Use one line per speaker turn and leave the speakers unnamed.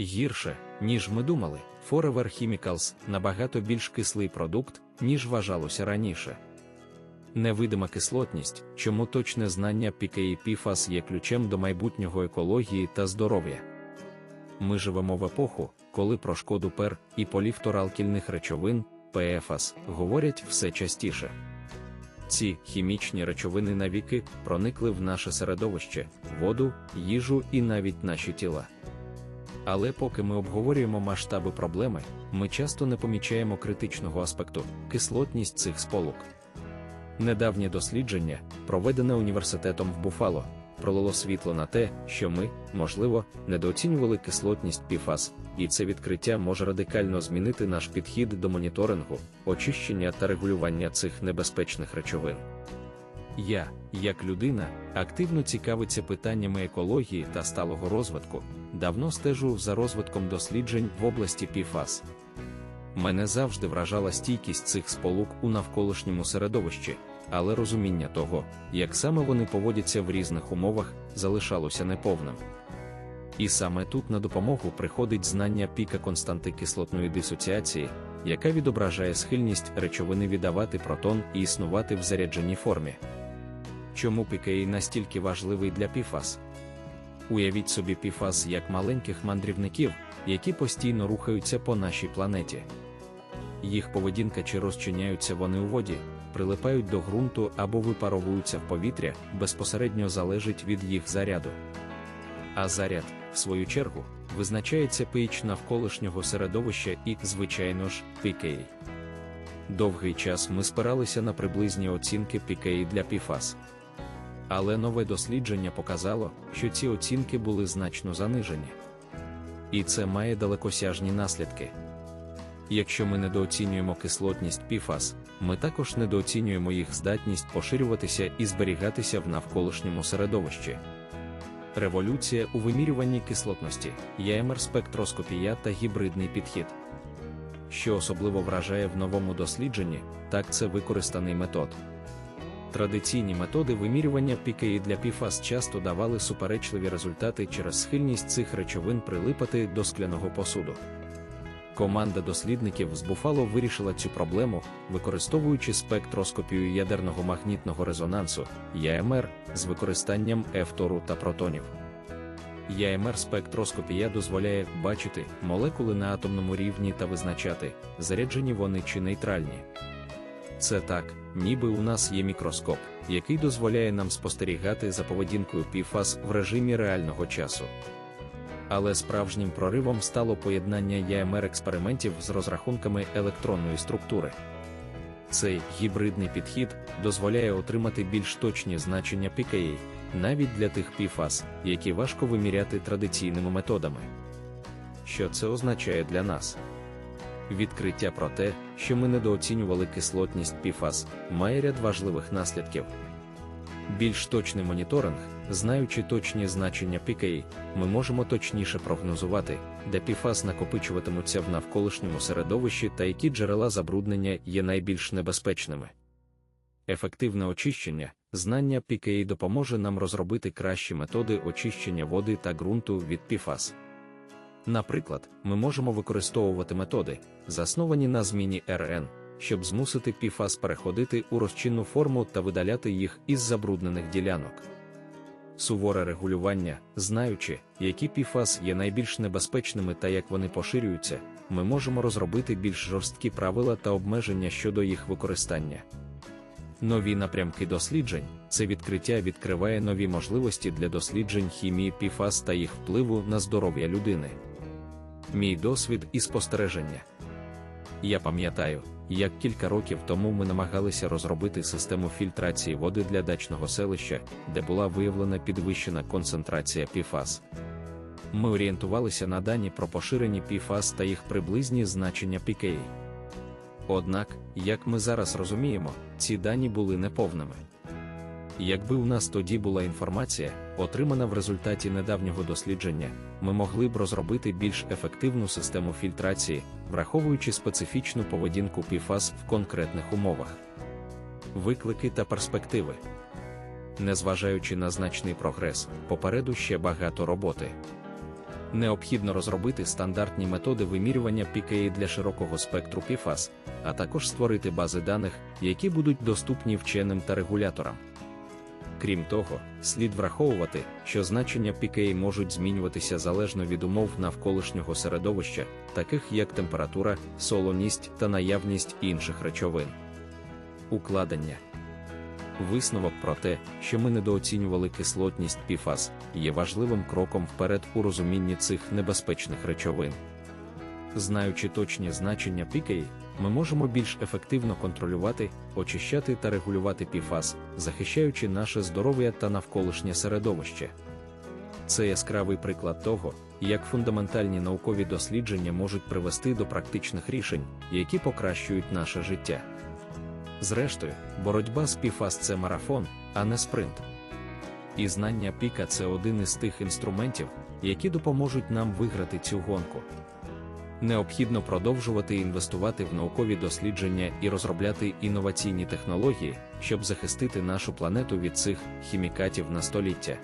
Гірше, ніж ми думали, Forever Chemicals набагато більш кислий продукт, ніж вважалося раніше. Невидима кислотність, чому точне знання PKI PFAS є ключем до майбутнього екології та здоров'я. Ми живемо в епоху, коли про шкоду пер і поліфторалкільних речовин ПФАС говорять все частіше. Ці хімічні речовини навіки проникли в наше середовище, воду, їжу і навіть наші тіла. Але поки ми обговорюємо масштаби проблеми, ми часто не помічаємо критичного аспекту кислотність цих сполук. Недавнє дослідження, проведене університетом в Буфало, пролило світло на те, що ми, можливо, недооцінювали кислотність PFAS, і це відкриття може радикально змінити наш підхід до моніторингу, очищення та регулювання цих небезпечних речовин. Я, як людина, активно цікавиться питаннями екології та сталого розвитку, давно стежу за розвитком досліджень в області PFAS. Мене завжди вражала стійкість цих сполук у навколишньому середовищі, але розуміння того, як саме вони поводяться в різних умовах, залишалося неповним. І саме тут на допомогу приходить знання піка константи кислотної дисоціації, яка відображає схильність речовини віддавати протон і існувати в зарядженій формі. Чому PKI настільки важливий для PFAS? Уявіть собі PFAS як маленьких мандрівників, які постійно рухаються по нашій планеті. Їх поведінка чи розчиняються вони у воді, прилипають до ґрунту або випаровуються в повітря, безпосередньо залежить від їх заряду. А заряд, в свою чергу, визначається pH навколишнього середовища і, звичайно ж, PKI. Довгий час ми спиралися на приблизні оцінки PKI для PFAS. Але нове дослідження показало, що ці оцінки були значно занижені. І це має далекосяжні наслідки. Якщо ми недооцінюємо кислотність PFAS, ми також недооцінюємо їх здатність поширюватися і зберігатися в навколишньому середовищі. Революція у вимірюванні кислотності, ЯМР спектроскопія та гібридний підхід. Що особливо вражає в новому дослідженні, так це використаний метод. Традиційні методи вимірювання PKI для PFAS часто давали суперечливі результати через схильність цих речовин прилипати до скляного посуду. Команда дослідників з Буфало вирішила цю проблему, використовуючи спектроскопію ядерного магнітного резонансу ЯМР з використанням ефтору та протонів. ЯМР спектроскопія дозволяє бачити молекули на атомному рівні та визначати, заряджені вони чи нейтральні. Це так, ніби у нас є мікроскоп, який дозволяє нам спостерігати за поведінкою PFAS в режимі реального часу. Але справжнім проривом стало поєднання ЯМР експериментів з розрахунками електронної структури. Цей гібридний підхід дозволяє отримати більш точні значення PKA, навіть для тих PFAS, які важко виміряти традиційними методами. Що це означає для нас? Відкриття про те, що ми недооцінювали кислотність PFAS, має ряд важливих наслідків. Більш точний моніторинг, знаючи точні значення PKI, ми можемо точніше прогнозувати, де PFAS накопичуватимуться в навколишньому середовищі та які джерела забруднення є найбільш небезпечними. Ефективне очищення, знання PKI допоможе нам розробити кращі методи очищення води та ґрунту від PFAS. Наприклад, ми можемо використовувати методи, засновані на зміні РН, щоб змусити PFAS переходити у розчинну форму та видаляти їх із забруднених ділянок. Суворе регулювання, знаючи, які PFAS є найбільш небезпечними та як вони поширюються, ми можемо розробити більш жорсткі правила та обмеження щодо їх використання. Нові напрямки досліджень це відкриття відкриває нові можливості для досліджень хімії PFAS та їх впливу на здоров'я людини. Мій досвід і спостереження. Я пам'ятаю, як кілька років тому ми намагалися розробити систему фільтрації води для дачного селища, де була виявлена підвищена концентрація PFAS. Ми орієнтувалися на дані про поширені PFAS та їх приблизні значення PKA. Однак, як ми зараз розуміємо, ці дані були неповними. Якби у нас тоді була інформація, отримана в результаті недавнього дослідження, ми могли б розробити більш ефективну систему фільтрації, враховуючи специфічну поведінку PFAS в конкретних умовах. Виклики та перспективи. Незважаючи на значний прогрес, попереду ще багато роботи. Необхідно розробити стандартні методи вимірювання PKI для широкого спектру PFAS, а також створити бази даних, які будуть доступні вченим та регуляторам. Крім того, слід враховувати, що значення PKI можуть змінюватися залежно від умов навколишнього середовища, таких як температура, солоність та наявність інших речовин. Укладення Висновок про те, що ми недооцінювали кислотність PFAS, є важливим кроком вперед у розумінні цих небезпечних речовин. Знаючи точні значення PKI, ми можемо більш ефективно контролювати, очищати та регулювати PFAS, захищаючи наше здоров'я та навколишнє середовище. Це яскравий приклад того, як фундаментальні наукові дослідження можуть привести до практичних рішень, які покращують наше життя. Зрештою, боротьба з PFAS – це марафон, а не спринт. І знання піка це один із тих інструментів, які допоможуть нам виграти цю гонку. Необхідно продовжувати інвестувати в наукові дослідження і розробляти інноваційні технології, щоб захистити нашу планету від цих хімікатів на століття.